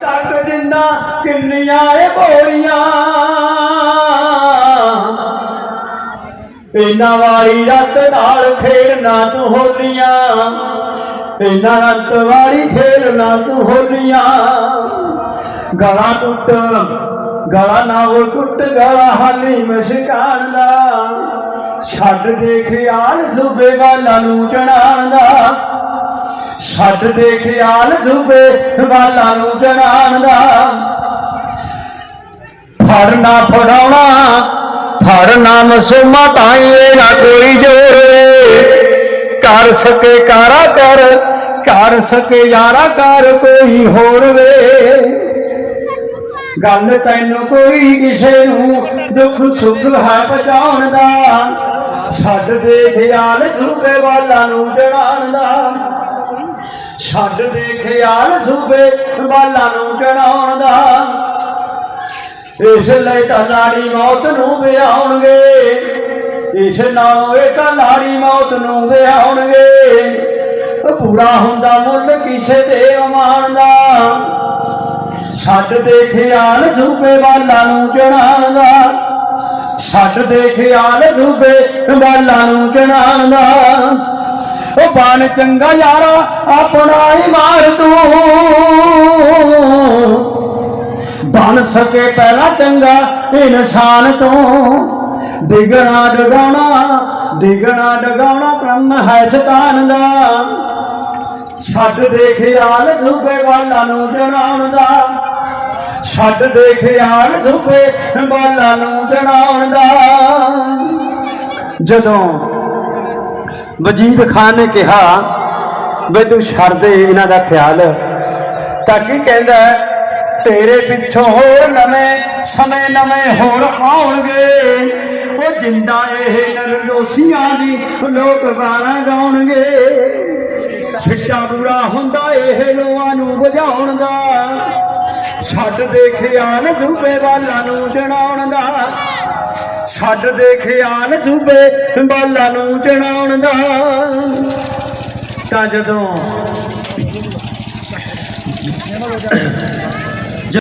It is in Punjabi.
ਤੱਕ ਜਿੰਦਾ ਕਿੰਨੀਆਂ ਏ ਬੋਲੀਆਂ ਇਹਨਾਂ ਵਾਲੀ ਰੱਤ ਨਾਲ ਖੇਡਣਾ ਤੂੰ ਹੋਲੀਆਂ। ਇਹਨਾਂ ਰੱਤ ਵਾਲੀ ਖੇਡਣਾ ਤੂੰ ਹੋਲੀਆਂ। ਗਲਾ ਟੁੱਟ, ਗਲਾ ਨਾ ਉਹ ਟੁੱਟ ਗਲਾ ਹਾਲੀ ਮਸ਼ਕਾਨ ਦਾ। ਛੱਡ ਦੇ ਖਿਆਲ ਸੂਬੇ ਵਾਲਾਂ ਨੂੰ ਚੜਾਣ ਦਾ। ਛੱਡ ਦੇ ਖਿਆਲ ਸੁਬੇ ਵਾਲਾਂ ਨੂੰ ਚੜਾਉਣ ਦਾ। ਫੜਨਾ ਫੜਾਉਣਾ ਫੜਨਾ ਮਸੂਮਾ ਤਾਈਏ ਨਾ ਕੋਈ ਜੋਰ ਕਰ ਸਕੇ ਕਾਰਾ ਕਰ ਕਰ ਸਕੇ ਯਾਰਾ ਕਰ, ਕੋਈ ਹੋਰ ਵੇ। ਗੱਲ ਤੈਨੂੰ ਕੋਈ ਕਿਸੇ ਨੂੰ ਦੁੱਖ ਸੁੱਖ ਹੈ ਬਚਾਉਣ ਦਾ। ਛੱਡ ਦੇ ਖਿਆਲ ਸੂਬੇ ਵਾਲਾਂ ਨੂੰ ਚੜਾਉਣ ਦਾ। ਛੱਡ ਦੇ ਖਿਆਲ ਸੂਬੇ ਵਾਲਾਂ ਨੂੰ ਚੜਾਉਣ ਦਾ। ਇਸ ਲਈ ਤਾਂ ਲਾੜੀ ਮੌਤ ਨੂੰ ਵਿਆਉਣਗੇ ਇਸ ਨਾਲੋਂ ਇਹ ਤਾਂ ਲਾੜੀ ਮੌਤ ਨੂੰ ਵਿਆਉਣਗੇ ਪੂਰਾ ਹੁੰਦਾ ਮੁੱਲ ਕਿਸੇ ਦੇ ਅਮਾਨ ਦਾ। ਛੱਡ ਦੇ ਖਿਆਲ ਸੂਬੇ ਵਾਲਾ ਨੂੰ ਚੜਾਉਣ ਦਾ। ਛੱਡ ਦੇ ਖਿਆਲ ਸੂਬੇ ਵਾਲਾਂ ਨੂੰ ਚੜਾਉਣ ਦਾ। ਉਹ ਬਾਣ ਚੰਗਾ ਯਾਰਾ, ਆਪਣਾ ਹੀ ਮਾਰ ਤੂੰ। ਬਣ ਸਕੇ ਪਹਿਲਾ ਚੰਗਾ ਇਨਸਾਨ ਤੋਂ। ਡਿਗਣਾ ਡਗਾਉਣਾ ਡਿਗਣਾ ਡਗਾਉਣਾ ਕੰਮ ਹੈ ਸ਼ੈਤਾਨ ਦਾ। ਛੱਡ ਦੇ ਖਿਆਲ ਸੂਬੇ ਵਾਲਾ ਨੂੰ ਜਣਾਉਣ ਦਾ। ਛੱਡ ਦੇ ਖਿਆਲ ਸੂਬੇ ਵਾਲਾ ਨੂੰ ਜਣਾਉਣ ਦਾ। ਜਦੋਂ ਵਜੀਦ ਖਾਨ ਨੇ ਕਿਹਾ ਵੇ ਤੂੰ ਛੱਡਦੇ ਇਹਨਾਂ ਦਾ ਖਿਆਲ। ਤਾਂ ਕੀ ਕਹਿੰਦਾ, ਤੇਰੇ ਪਿੱਛੋਂ ਹੋਰ ਨਵੇਂ ਸਮੇਂ ਨਵੇਂ ਹੋਰ ਆਉਣਗੇ। ਉਹ ਜਿੰਦਾ ਇਹ ਨਰਦੋਸ਼ੀਆਂ ਦੀ ਲੋਕ ਗਾਣਾ ਗਾਉਣਗੇ। ਛਿੱਟਾ ਬੁਰਾ ਹੁੰਦਾ ਇਹ ਲੋਆਂ ਨੂੰ ਵਜਾਉਣ ਦਾ। ਛੱਡ ਦੇ ਖਿਆਲ ਜੂਬੇ ਵਾਲਾਂ ਨੂੰ ਚੜਾਉਣ ਦਾ। ਛੱਡ ਦੇ ਖਿਆਲ ਜੂਬੇ ਵਾਲਾਂ ਨੂੰ ਚੜਾਉਣ ਦਾ। ਤਾਂ ਜਦੋਂ